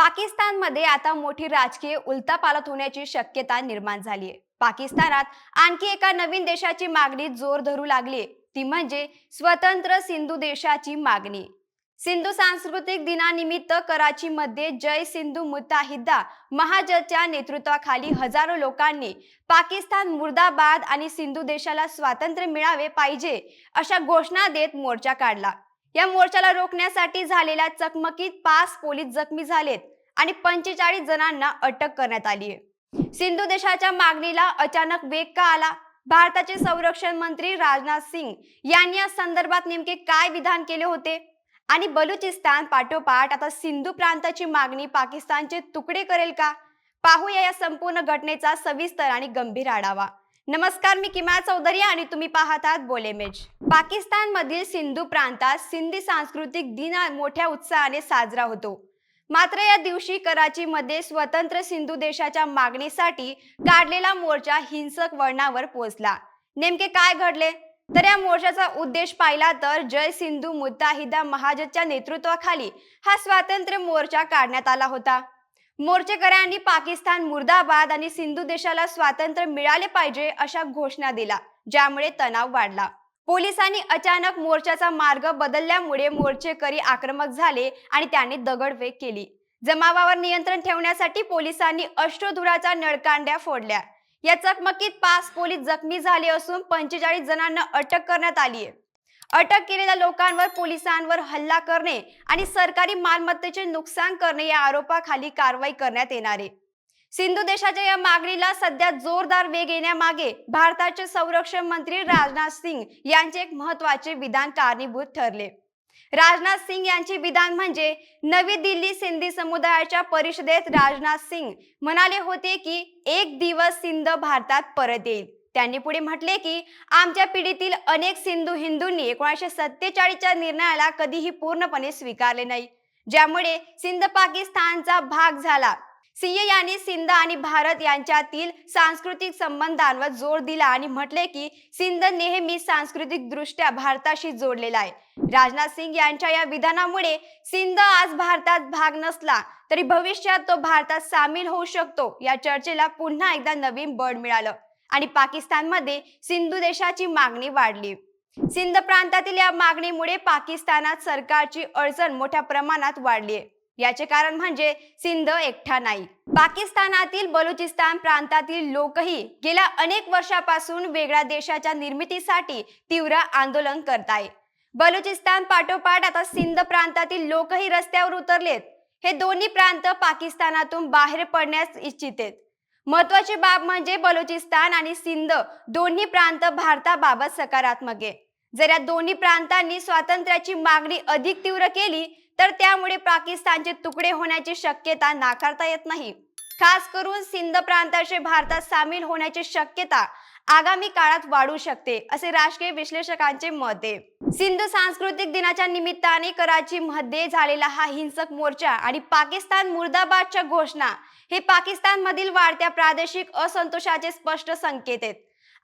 पाकिस्तानमध्ये आता मोठी राजकीय उलतापालत होण्याची शक्यता निर्माण झाली आहे. पाकिस्तानात आणखी एका नवीन देशाची मागणी जोर धरू लागली ती म्हणजे स्वतंत्र सिंधू देशाची मागणी. सिंधू सांस्कृतिक दिनानिमित्त कराचीमध्ये जय सिंधू मुताहिदा महाजच्या नेतृत्वाखाली हजारो लोकांनी पाकिस्तान मुर्दाबाद आणि सिंधू देशाला स्वातंत्र्य मिळावे पाहिजे अशा घोषणा देत मोर्चा काढला. या मोर्चाला रोखण्यासाठी झालेल्या चकमकीत पाच पोलीस जखमी झालेत. आणि पंचेचाळीस जणांना अटक करण्यात आली आहे. सिंधू देशाच्या मागणीला अचानक वेग का आला? भारताचे संरक्षण मंत्री राजनाथ सिंग यांनी या संदर्भात नेमके काय विधान केले होते? आणि बलुचिस्तान पाठोपाठ आता सिंधू प्रांताची मागणी पाकिस्तानचे तुकडे करेल का? पाहूया या संपूर्ण घटनेचा सविस्तर आणि गंभीर आढावा. नमस्कार मी किमा चौधरी आणि तुम्ही पाहत आहात बोलेमेज पाकिस्तानमधील सिंधू प्रांतात सिंधी सांस्कृतिक दिन मोठ्या उत्साहाने साजरा होतो. मात्र या दिवशी कराचीमध्ये स्वतंत्र सिंधू देशाच्या मागणीसाठी काढलेला मोर्चा हिंसक वळणावर पोहोचला. नेमके काय घडले? तर या मोर्चाचा उद्देश पाहिला तर जय सिंधू मुत्ताहिदा महाजच्या नेतृत्वाखाली हा स्वातंत्र्य मोर्चा काढण्यात आला होता. मोर्चेकऱ्यांनी पाकिस्तान मुर्दाबाद आणि सिंधू देशाला स्वातंत्र्य मिळाले पाहिजे अशा घोषणा दिला ज्यामुळे तणाव वाढला. पोलिसांनी अचानक मोर्चाचा मार्ग बदलल्यामुळे मोर्चेकरी आक्रमक झाले आणि त्यांनी दगडफेक केली. जमावावर नियंत्रण ठेवण्यासाठी पोलिसांनी अष्टधुराच्या नळकांड्या फोडल्या. या चकमकीत पाच पोलीस जखमी झाले असून पंचेचाळीस जणांना अटक करण्यात आली आहे अटक केलेल्या लोकांवर पोलिसांवर हल्ला करणे आणि सरकारी मालमत्तेचे नुकसान करणे या आरोपाखाली कारवाई करण्यात येणार आहे. सिंधू देशाच्या या मागणीला सध्या जोरदार वेग येण्यामागे भारताचे संरक्षण मंत्री राजनाथ सिंग यांचे एक महत्त्वाचे विधान कारणीभूत ठरले. राजनाथ सिंग यांचे विधान म्हणजे नवी दिल्ली सिंधी समुदायाच्या परिषदेत राजनाथ सिंग म्हणाले होते की एक दिवस सिंध भारतात परत येईल. त्यांनी पुढे म्हटले की आमच्या पिढीतील अनेक सिंधू हिंदूंनी एकोणीसशे सत्तेचाळीसच्या निर्णयाला कधीही पूर्णपणे स्वीकारले नाही. ज्यामुळे सिंध पाकिस्तानचा भाग झाला. सिंह यांनी सिंध आणि भारत यांच्यातील सांस्कृतिक संबंधांवर जोर दिला आणि म्हटले की सिंध नेहमी सांस्कृतिक दृष्ट्या भारताशी जोडलेला आहे. राजनाथ सिंग यांच्या या विधानामुळे सिंध आज भारतात भाग नसला तरी भविष्यात तो भारतात सामील होऊ शकतो या चर्चेला पुन्हा एकदा नवीन बळ मिळालं आणि पाकिस्तानमध्ये सिंधू देशाची मागणी वाढली. सिंध प्रांतातील या मागणीमुळे पाकिस्तानात सरकारची अडचण मोठ्या प्रमाणात वाढली आहे. याचे कारण म्हणजे सिंध एकटा नाही. पाकिस्तानातील बलुचिस्तान प्रांतातील लोकही गेल्या अनेक वर्षापासून वेगळ्या देशाच्या निर्मितीसाठी तीव्र आंदोलन करताय. बलुचिस्तान पाठोपाठ आता सिंध प्रांतातील लोकही रस्त्यावर उतरलेत. हे दोन्ही प्रांत पाकिस्तानातून बाहेर पडण्यास इच्छितेत. महत्वाची बाब म्हणजे बलुचिस्तान आणि सिंध दोन्ही प्रांत भारताबाबत सकारात्मक आहे. जर या दोन्ही प्रांतांनी स्वातंत्र्याची मागणी अधिक तीव्र केली तर त्यामुळे पाकिस्तानचे तुकडे होण्याची शक्यता नाकारता येत नाही. खास करून सिंध प्रांताचे भारतात सामील होण्याची शक्यता आगामी काळात वाढू शकते असे राजकीय विश्लेषकांचे मत आहे. सिंधू सांस्कृतिक दिनाच्या निमित्ताने कराची मध्ये झालेला हा हिंसक मोर्चा आणि पाकिस्तान मुर्दाबादच्या घोषणा हे पाकिस्तान मधील वाढत्या प्रादेशिक असंतोषाचे स्पष्ट संकेत आहेत.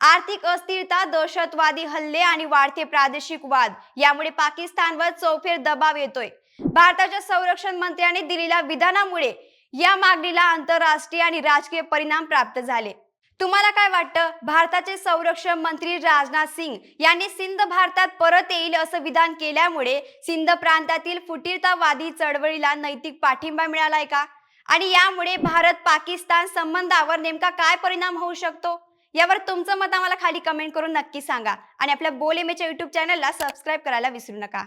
आर्थिक अस्थिरता दहशतवादी हल्ले आणि वाढते प्रादेशिक वाद. यामुळे पाकिस्तानवर चौफेर दबाव येतोय. भारताच्या संरक्षण मंत्र्यांनी दिलेल्या विधानामुळे या मागणीला आंतरराष्ट्रीय आणि राजकीय परिणाम प्राप्त झाले. तुम्हाला काय वाटतं? भारताचे संरक्षण मंत्री राजनाथ सिंग यांनी सिंध भारतात परत येईल असं विधान केल्यामुळे सिंध प्रांतातील फुटीरतावादी चळवळीला नैतिक पाठिंबा मिळालाय का? आणि यामुळे भारत पाकिस्तान संबंधावर नेमका काय परिणाम होऊ शकतो? यावर तुमचं मत आम्हाला खाली कमेंट करून नक्की सांगा. आणि आपल्या बोलेमेच्या युट्यूब चॅनलला सबस्क्राईब करायला विसरू नका.